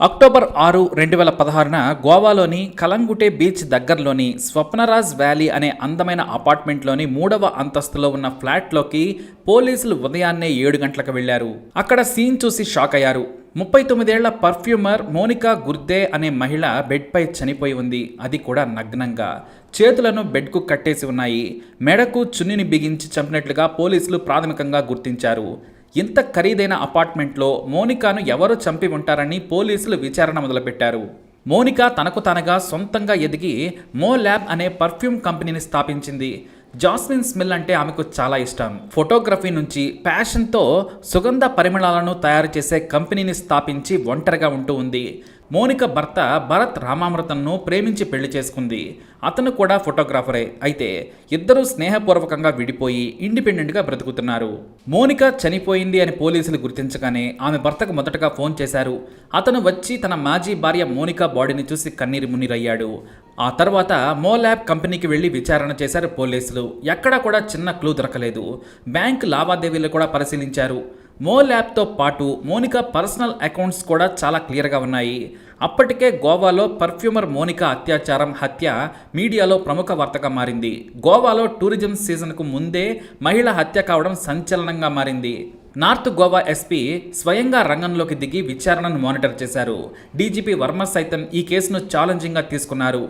October ఆరు రెండు వేల పదహారున గోవాలోని కలంగుటే బీచ్ దగ్గరలోని స్వప్నరాజ్ వ్యాలీ అనే అందమైన అపార్ట్మెంట్లోని మూడవ అంతస్తులో ఉన్న ఫ్లాట్లోకి పోలీసులు ఉదయాన్నే ఏడు గంటలకు వెళ్ళారు అక్కడ సీన్ చూసి షాక్ అయ్యారు. ముప్పై తొమ్మిదేళ్ళ పర్ఫ్యూమర్ మోనికా గుర్దే అనే మహిళ బెడ్పై చనిపోయి ఉంది. అది కూడా నగ్నంగా. చేతులను బెడ్కు కట్టేసి ఉన్నాయి. మెడకు చున్నిని బిగించి చంపినట్లుగా పోలీసులు ప్రాథమికంగా గుర్తించారు. ఇంత ఖరీదైన అపార్ట్మెంట్లో మోనికాను ఎవరు చంపి ఉంటారని పోలీసులు విచారణ మొదలుపెట్టారు. మోనికా తనకు తనగా సొంతంగా ఎదిగి మో ల్యాబ్ అనే పర్ఫ్యూమ్ కంపెనీని స్థాపించింది. జాస్మిన్ స్మెల్ అంటే ఆమెకు చాలా ఇష్టం. ఫోటోగ్రఫీ నుంచి ప్యాషన్తో సుగంధ పరిమళాలను తయారు చేసే కంపెనీని స్థాపించి ఒంటరిగా ఉంటూ ఉంది. మోనిక భర్త భరత్ రామామృతంను ప్రేమించి పెళ్ళి చేసుకుంది. అతను కూడా ఫోటోగ్రాఫరే. అయితే ఇద్దరూ స్నేహపూర్వకంగా విడిపోయి ఇండిపెండెంట్గా బ్రతుకుతున్నారు. మోనిక చనిపోయింది అని పోలీసులు గుర్తించగానే ఆమె భర్తకు మొదటగా ఫోన్ చేశారు. అతను వచ్చి తన మాజీ భార్య మోనికా బాడీని చూసి కన్నీరు మున్నీరయ్యాడు. ఆ తర్వాత మో ల్యాబ్ కంపెనీకి వెళ్ళి విచారణ చేశారు పోలీసులు. ఎక్కడా కూడా చిన్న క్లూ దొరకలేదు. బ్యాంక్ లావాదేవీలు కూడా పరిశీలించారు. మో ల్యాబ్తో పాటు మోనికా పర్సనల్ అకౌంట్స్ కూడా చాలా క్లియర్గా ఉన్నాయి. అప్పటికే గోవాలో పర్ఫ్యూమర్ మోనికా అత్యాచారం హత్య మీడియాలో ప్రముఖ వార్తగా మారింది. గోవాలో టూరిజం సీజన్కు ముందే మహిళ హత్య కావడం సంచలనంగా మారింది. నార్త్ గోవా ఎస్పీ స్వయంగా రంగంలోకి దిగి విచారణను మానిటర్ చేశారు. డీజీపీ వర్మ సైతం ఈ కేసును ఛాలెంజింగ్గా తీసుకున్నారు.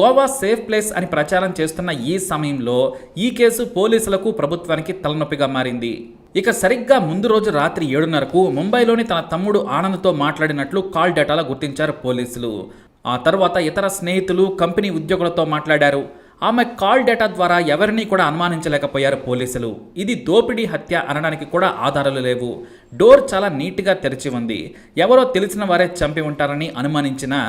గోవా సేఫ్ ప్లేస్ అని ప్రచారం చేస్తున్న ఈ సమయంలో ఈ కేసు పోలీసులకు ప్రభుత్వానికి తలనొప్పిగా మారింది. ఇక సరిగ్గా ముందు రోజు రాత్రి ఏడున్నరకు ముంబైలోని తన తమ్ముడు ఆనంద్తో మాట్లాడినట్లు కాల్ డేటాలో గుర్తించారు పోలీసులు. ఆ తర్వాత ఇతర స్నేహితులు కంపెనీ ఉద్యోగులతో మాట్లాడారు. ఆమె కాల్ డేటా ద్వారా ఎవరినీ కూడా అనుమానించలేకపోయారు పోలీసులు. ఇది దోపిడీ హత్య అనడానికి కూడా ఆధారాలు లేవు. డోర్ చాలా నీట్గా తెరిచి ఉంది. ఎవరో తెలిసిన వారే చంపి ఉంటారని అనుమానించినా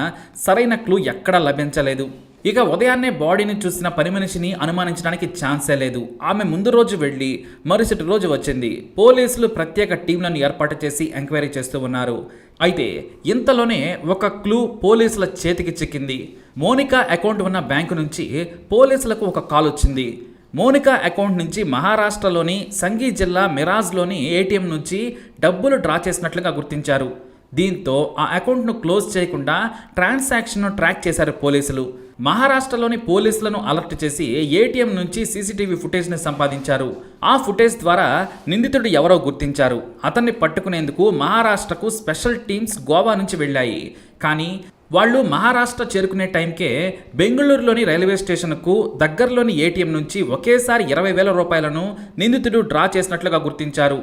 సరైన క్లూ ఎక్కడా లభించలేదు. ఇక ఉదయాన్నే బాడీని చూసిన పని మనిషిని అనుమానించడానికి ఛాన్సే లేదు. ఆమె ముందు రోజు వెళ్ళి మరుసటి రోజు వచ్చింది. పోలీసులు ప్రత్యేక టీంలను ఏర్పాటు చేసి ఎంక్వైరీ చేస్తూ ఉన్నారు. అయితే ఇంతలోనే ఒక క్లూ పోలీసుల చేతికి చిక్కింది. మోనికా అకౌంట్ ఉన్న బ్యాంకు నుంచి పోలీసులకు ఒక కాల్ వచ్చింది. మోనికా అకౌంట్ నుంచి మహారాష్ట్రలోని సంగీ జిల్లా మిరాజ్లోని ఏటీఎం నుంచి డబ్బులు డ్రా చేసినట్లుగా గుర్తించారు. దీంతో ఆ అకౌంట్ను క్లోజ్ చేయకుండా ట్రాన్సాక్షన్ను ట్రాక్ చేశారు పోలీసులు. మహారాష్ట్రలోని పోలీసులను అలర్ట్ చేసి ఏటీఎం నుంచి సీసీటీవీ ఫుటేజ్ని సంపాదించారు. ఆ ఫుటేజ్ ద్వారా నిందితుడు ఎవరో గుర్తించారు. అతన్ని పట్టుకునేందుకు మహారాష్ట్రకు స్పెషల్ టీమ్స్ గోవా నుంచి వెళ్ళాయి. కానీ వాళ్ళు మహారాష్ట్ర చేరుకునే టైంకే బెంగళూరులోని రైల్వే స్టేషన్కు దగ్గరలోని ఏటీఎం నుంచి ఒకేసారి ఇరవై వేల రూపాయలను నిందితుడు డ్రా చేసినట్లుగా గుర్తించారు.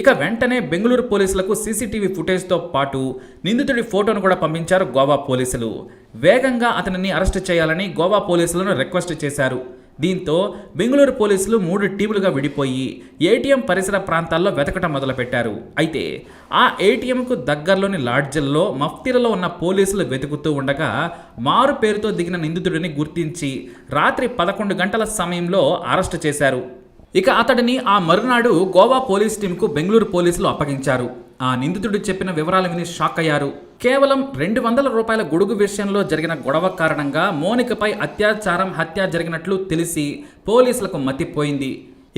ఇక వెంటనే బెంగళూరు పోలీసులకు సీసీటీవీ ఫుటేజ్తో పాటు నిందితుడి ఫోటోను కూడా పంపించారు గోవా పోలీసులు. వేగంగా అతనిని అరెస్ట్ చేయాలని గోవా పోలీసులను రిక్వెస్ట్ చేశారు. దీంతో బెంగళూరు పోలీసులు మూడు టీములుగా విడిపోయి ఏటీఎం పరిసర ప్రాంతాల్లో వెతకటం మొదలుపెట్టారు. అయితే ఆ ఏటీఎంకు దగ్గరలోని లాడ్జిల్లో మఫ్తీలలో ఉన్న పోలీసులు వెతుకుతూ ఉండగా మారు పేరుతో దిగిన నిందితుడిని గుర్తించి రాత్రి పదకొండు గంటల సమయంలో అరెస్టు చేశారు. ఇక అతడిని ఆ మరునాడు గోవా పోలీస్ టీంకు బెంగళూరు పోలీసులు అప్పగించారు. ఆ నిందితుడు చెప్పిన వివరాలు విని షాక్ అయ్యారు. కేవలం రెండు వందల రూపాయల గొడుగు విషయంలో జరిగిన గొడవ కారణంగా మోనికపై అత్యాచారం హత్య జరిగినట్లు తెలిసి పోలీసులకు మతిపోయింది.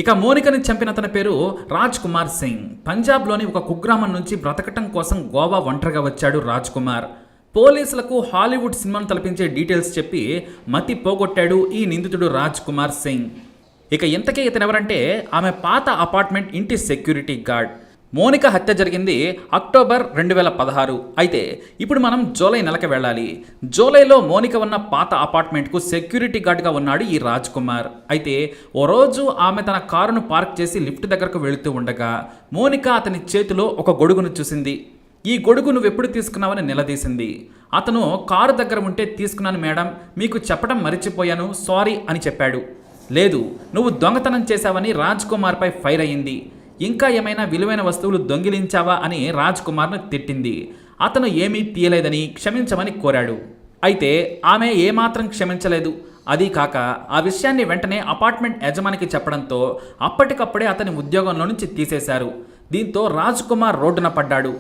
ఇక మోనికని చంపిన అతని పేరు రాజ్ కుమార్ సింగ్. పంజాబ్లోని ఒక కుగ్రామం నుంచి బ్రతకటం కోసం గోవా ఒంటరిగా వచ్చాడు రాజ్ కుమార్. పోలీసులకు హాలీవుడ్ సినిమాను తలపించే డీటెయిల్స్ చెప్పి మతి పోగొట్టాడు ఈ నిందితుడు రాజ్ కుమార్ సింగ్. ఇక ఇంతకీ ఇతనెవరంటే ఆమె పాత అపార్ట్మెంట్ ఇంటి సెక్యూరిటీ గార్డ్. మోనిక హత్య జరిగింది అక్టోబర్ రెండు వేల పదహారు. అయితే ఇప్పుడు మనం జూలై నెలకి వెళ్ళాలి. జూలైలో మోనిక ఉన్న పాత అపార్ట్మెంట్కు సెక్యూరిటీ గార్డ్గా ఉన్నాడు ఈ రాజ్ కుమార్ అయితే ఓ రోజు ఆమె తన కారును పార్క్ చేసి లిఫ్ట్ దగ్గరకు వెళుతూ ఉండగా మోనిక అతని చేతిలో ఒక గొడుగును చూసింది. ఈ గొడుగు నువ్వు ఎప్పుడు తీసుకున్నావని నిలదీసింది. అతను కారు దగ్గర ఉంటే తీసుకున్నాను మేడం మీకు చెప్పడం మర్చిపోయాను సారీ అని చెప్పాడు. లేదు నువ్వు దొంగతనం చేశావని రాజ్ కుమార్పై ఫైర్ అయింది. ఇంకా ఏమైనా విలువైన వస్తువులు దొంగిలించావా అని రాజ్ కుమార్ను తిట్టింది. అతను ఏమీ తీయలేదని క్షమించమని కోరాడు. అయితే ఆమె ఏమాత్రం క్షమించలేదు. అది కాక ఆ విషయాన్ని వెంటనే అపార్ట్మెంట్ యజమానికి చెప్పడంతో అప్పటికప్పుడే అతని ఉద్యోగంలో నుంచి తీసేశారు. దీంతో రాజ్ కుమార్ రోడ్డున పడ్డాడు.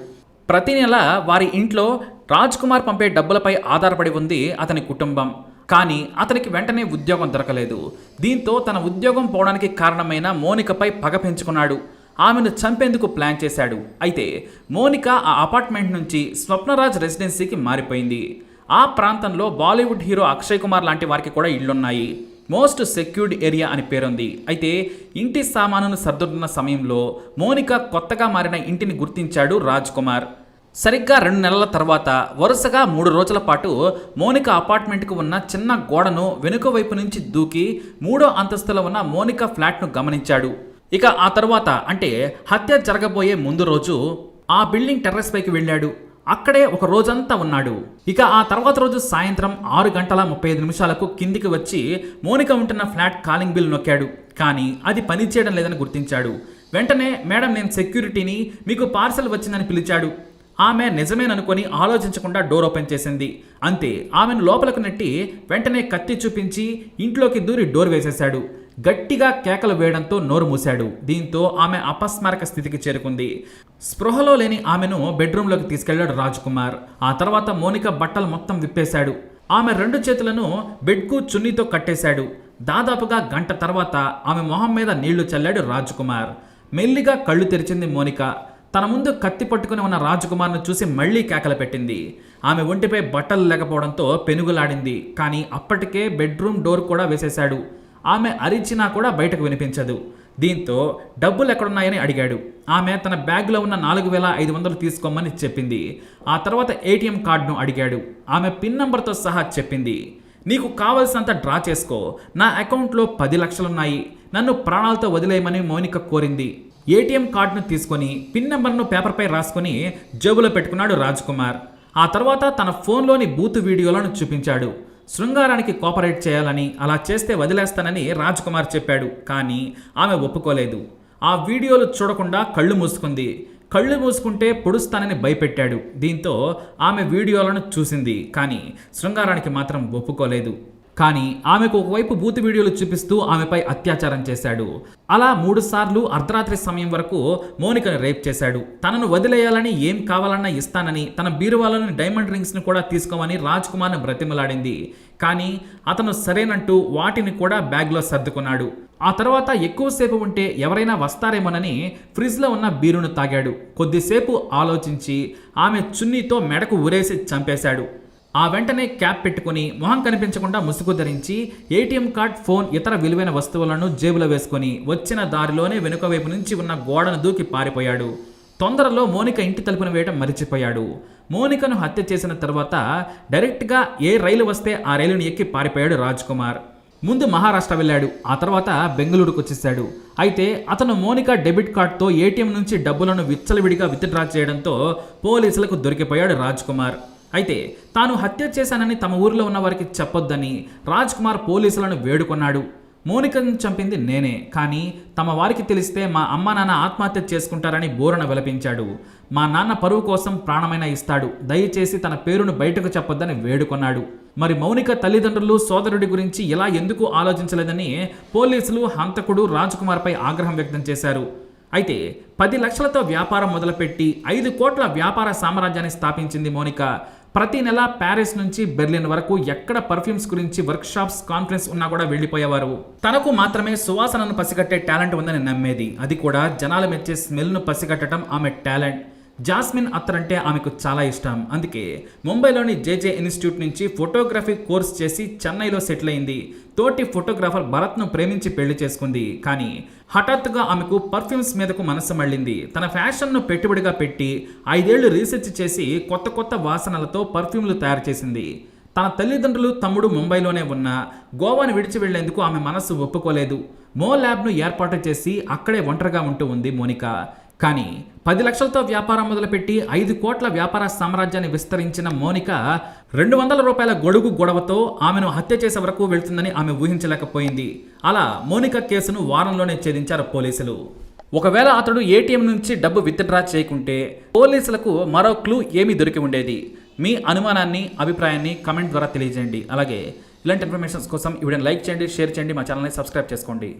ప్రతి నెల వారి ఇంట్లో రాజ్ కుమార్ పంపే డబ్బులపై ఆధారపడి ఉంది అతని కుటుంబం. కానీ అతనికి వెంటనే ఉద్యోగం దొరకలేదు. దీంతో తన ఉద్యోగం పోవడానికి కారణమైన మోనికపై పగ పెంచుకున్నాడు. ఆమెను చంపేందుకు ప్లాన్ చేశాడు. అయితే మోనిక ఆ అపార్ట్మెంట్ నుంచి స్వప్నరాజ్ రెసిడెన్సీకి మారిపోయింది. ఆ ప్రాంతంలో బాలీవుడ్ హీరో అక్షయ్ కుమార్ లాంటి వారికి కూడా ఇళ్ళున్నాయి మోస్ట్ సెక్యూర్డ్ ఏరియా అని పేరుంది. అయితే ఇంటి సామానును సర్దుతున్న సమయంలో మోనిక కొత్తగా మారిన ఇంటిని గుర్తించాడు రాజ్ కుమార్. సరిగ్గా రెండు నెలల తర్వాత వరుసగా మూడు రోజుల పాటు మోనిక అపార్ట్మెంట్కు ఉన్న చిన్న గోడను వెనుక వైపు నుంచి దూకి మూడో అంతస్తులో ఉన్న మోనిక ఫ్లాట్ను గమనించాడు. ఇక ఆ తర్వాత అంటే హత్య జరగబోయే ముందు రోజు ఆ బిల్డింగ్ టెర్రస్ పైకి వెళ్ళాడు. అక్కడే ఒక రోజంతా ఉన్నాడు. ఇక ఆ తర్వాత రోజు సాయంత్రం ఆరు గంటల ముప్పై ఐదు నిమిషాలకు కిందికి వచ్చి మోనిక ఉంటున్న ఫ్లాట్ కాలింగ్ బిల్ నొక్కాడు. కానీ అది పనిచేయడం లేదని గుర్తించాడు. వెంటనే మేడం నేను సెక్యూరిటీని మీకు పార్సల్ వచ్చిందని పిలిచాడు. ఆమె నిజమేననుకొని ఆలోచించకుండా డోర్ ఓపెన్ చేసింది. అంతే ఆమెను లోపలకు నెట్టి వెంటనే కత్తి చూపించి ఇంట్లోకి దూరి డోర్ వేసేశాడు. గట్టిగా కేకలు వేయడంతో నోరు మూశాడు. దీంతో ఆమె అపస్మారక స్థితికి చేరుకుంది. స్పృహలో లేని ఆమెను బెడ్రూమ్లోకి తీసుకెళ్ళాడు రాజ్ కుమార్ ఆ తర్వాత మోనిక బట్టలు మొత్తం విప్పేశాడు. ఆమె రెండు చేతులను బెడ్కు చున్నీతో కట్టేశాడు. దాదాపుగా గంట తర్వాత ఆమె మొహం మీద నీళ్ళు చల్లాడు రాజ్ కుమార్ మెల్లిగా కళ్ళు తెరిచింది మోనిక. తన ముందు కత్తి పట్టుకుని ఉన్న రాజకుమార్ను చూసి మళ్ళీ కేకలు పెట్టింది. ఆమె ఒంటిపై బట్టలు లేకపోవడంతో పెనుగులాడింది. కానీ అప్పటికే బెడ్రూమ్ డోర్ కూడా వేసేశాడు. ఆమె అరిచినా కూడా బయటకు వినిపించదు. దీంతో డబ్బులు ఎక్కడున్నాయని అడిగాడు. ఆమె తన బ్యాగ్లో ఉన్న నాలుగు వేల ఐదు వందలు తీసుకోమని చెప్పింది. ఆ తర్వాత ఏటీఎం కార్డును అడిగాడు. ఆమె పిన్ నంబర్తో సహా చెప్పింది. నీకు కావలసినంత డ్రా చేసుకో. నా అకౌంట్లో పది లక్షలున్నాయి. నన్ను ప్రాణాలతో వదిలేయమని మౌనిక కోరింది. ఏటీఎం కార్డును తీసుకొని పిన్ నెంబర్ను పేపర్పై రాసుకొని జేబులో పెట్టుకున్నాడు రాజ్ కుమార్ ఆ తర్వాత తన ఫోన్లోని బూత్ వీడియోలను చూపించాడు. శృంగారానికి కోఆపరేట్ చేయాలని అలా చేస్తే వదిలేస్తానని రాజ్ కుమార్ చెప్పాడు కానీ ఆమె ఒప్పుకోలేదు. ఆ వీడియోలు చూడకుండా కళ్ళు మూసుకుంది. కళ్ళు మూసుకుంటే పొడుస్తానని భయపెట్టాడు. దీంతో ఆమె వీడియోలను చూసింది కానీ శృంగారానికి మాత్రం ఒప్పుకోలేదు. కానీ ఆమెకు ఒకవైపు బూత్ వీడియోలు చూపిస్తూ ఆమెపై అత్యాచారం చేశాడు. అలా మూడు సార్లు అర్ధరాత్రి సమయం వరకు మోనికను రేప్ చేశాడు. తనను వదిలేయాలని ఏం కావాలన్నా ఇస్తానని తన బీరువాలోని డైమండ్ రింగ్స్ని కూడా తీసుకోమని రాజ్ కుమార్ను బ్రతిమలాడింది. కానీ అతను సరేనంటూ వాటిని కూడా బ్యాగ్లో సర్దుకున్నాడు. ఆ తర్వాత ఎక్కువసేపు ఉంటే ఎవరైనా వస్తారేమోనని ఫ్రిడ్జ్లో ఉన్న బీరును తాగాడు. కొద్దిసేపు ఆలోచించి ఆమె చున్నీతో మెడకు ఉరేసి చంపేశాడు. ఆ వెంటనే క్యాప్ పెట్టుకుని మొహం కనిపించకుండా ముసుగు ధరించి ఏటీఎం కార్డ్ ఫోన్ ఇతర విలువైన వస్తువులను జేబులో వేసుకొని వచ్చిన దారిలోనే వెనుక వైపు నుంచి ఉన్న గోడను దూకి పారిపోయాడు. తొందరలో మోనిక ఇంటి తలుపును వేయడం మరిచిపోయాడు. మోనికను హత్య చేసిన తర్వాత డైరెక్ట్గా ఏ రైలు వస్తే ఆ రైలును ఎక్కి పారిపోయాడు రాజ్ కుమార్ ముందు మహారాష్ట్ర వెళ్ళాడు ఆ తర్వాత బెంగళూరుకు వచ్చేసాడు. అయితే అతను మోనిక డెబిట్ కార్డ్తో ఏటీఎం నుంచి డబ్బులను విచ్చలవిడిగా విత్డ్రా చేయడంతో పోలీసులకు దొరికిపోయాడు రాజ్ కుమార్ అయితే తాను హత్య చేశానని తమ ఊరిలో ఉన్న వారికి చెప్పొద్దని రాజ్ కుమార్ పోలీసులను వేడుకొన్నాడు. మోనికను చంపింది నేనే కానీ తమ వారికి తెలిస్తే మా అమ్మ నాన్న ఆత్మహత్య చేసుకుంటారని బోరణ విలపించాడు. మా నాన్న పరువు కోసం ప్రాణమైన ఇస్తాడు. దయచేసి తన పేరును బయటకు చెప్పొద్దని వేడుకొన్నాడు. మరి మౌనిక తల్లిదండ్రులు సోదరుడి గురించి ఇలా ఎందుకు ఆలోచించలేదని పోలీసులు హంతకుడు రాజ్ కుమార్పై ఆగ్రహం వ్యక్తం చేశారు. అయితే పది లక్షలతో వ్యాపారం మొదలుపెట్టి ఐదు కోట్ల వ్యాపార సామ్రాజ్యాన్ని స్థాపించింది మోనిక. ప్రతి నెల ప్యారిస్ నుంచి బెర్లిన్ వరకు ఎక్కడ పర్ఫ్యూమ్స్ గురించి వర్క్ షాప్స్ కాన్ఫరెన్స్ ఉన్నా కూడా వెళ్ళిపోయేవారు. తనకు మాత్రమే సువాసనను పసిగట్టే టాలెంట్ ఉందని నమ్మేది. అది కూడా జనాలు మెచ్చే స్మెల్ను పసిగట్టడం ఆమె టాలెంట్. జాస్మిన్ అత్తర్ అంటే ఆమెకు చాలా ఇష్టం. అందుకే ముంబైలోని జేజే ఇన్స్టిట్యూట్ నుంచి ఫోటోగ్రఫీ కోర్స్ చేసి చెన్నైలో సెటిల్ అయింది. తోటి ఫోటోగ్రాఫర్ భరత్ను ప్రేమించి పెళ్ళి చేసుకుంది. కానీ హఠాత్తుగా ఆమెకు పర్ఫ్యూమ్స్ మీదకు మనసు మళ్ళింది. తన ఫ్యాషన్ను పెట్టుబడిగా పెట్టి ఐదేళ్ళు రీసెర్చ్ చేసి కొత్త కొత్త వాసనలతో పర్ఫ్యూమ్లు తయారు చేసింది. తన తల్లిదండ్రులు తమ్ముడు ముంబైలోనే ఉన్న గోవాను విడిచి వెళ్ళేందుకు ఆమె మనస్సు ఒప్పుకోలేదు. మో ల్యాబ్ను ఏర్పాటు చేసి అక్కడే ఒంటరిగా ఉంటూ ఉంది మోనిక. కానీ పది లక్షలతో వ్యాపారం మొదలుపెట్టి ఐదు కోట్ల వ్యాపార సామ్రాజ్యాన్ని విస్తరించిన మోనిక రెండు వందల రూపాయల గొడుగు గొడవతో ఆమెను హత్య చేసే వరకు వెళ్తుందని ఆమె ఊహించలేకపోయింది. అలా మోనిక కేసును వారంలోనే ఛేదించారు పోలీసులు. ఒకవేళ అతడు ఏటీఎం నుంచి డబ్బు విత్డ్రా చేయకుంటే పోలీసులకు మరో క్లూ ఏమీ దొరికి ఉండేది. మీ అనుమానాన్ని అభిప్రాయాన్ని కమెంట్ ద్వారా తెలియజేయండి. అలాగే ఇలాంటి ఇన్ఫర్మేషన్స్ కోసం ఈ వీడియోని లైక్ చేయండి షేర్ చేయండి మా ఛానల్ని సబ్స్క్రైబ్ చేసుకోండి.